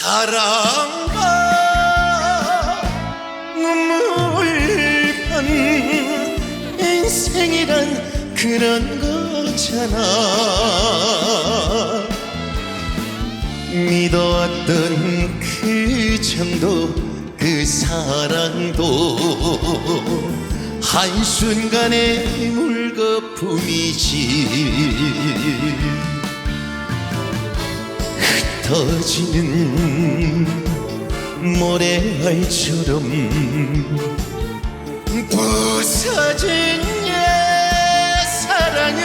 사랑과 눈물만 인생이란 그런 거잖아. 믿어왔던 그 정도 그 사랑도 한순간의 물거품이지 흩어지는 모래알처럼 부서진 내 사랑을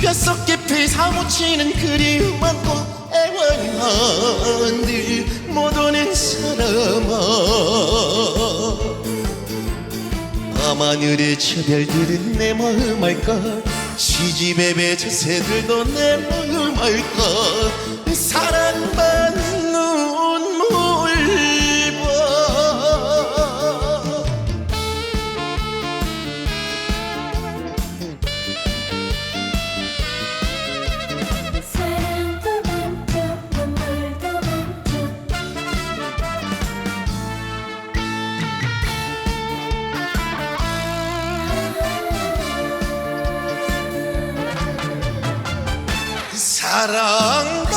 뼛속 깊이 사무치는 그리움 안고 애원한들 못 오는 사람아. 밤하늘의 저별들은 내 마음 알까 시집의 배저 새들도 내 마음 알까 사랑만 사랑과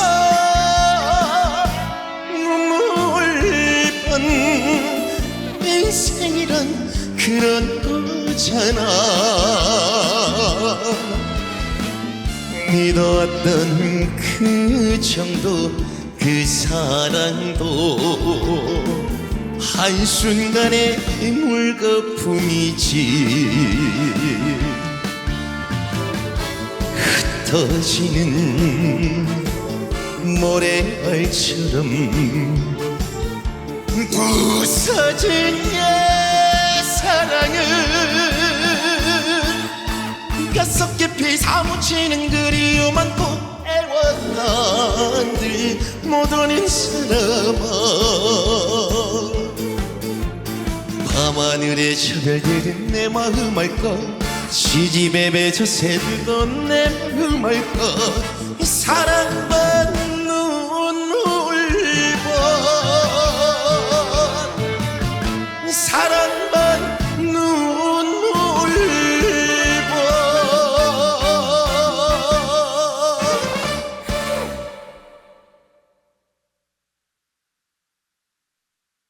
눈물만 인생이란 그런 거잖아. 믿어왔던 그 정도 그 사랑도 한순간의 물거품이지 흩어지는 모래알처럼 부서진 내 사랑을 뼛속 깊이 사무치는 그리움 안고 애원한들 못 오는 사람아 밤하늘의 저별들은 내 마음 알까 시집의 배저 새들도 내 알까 사랑만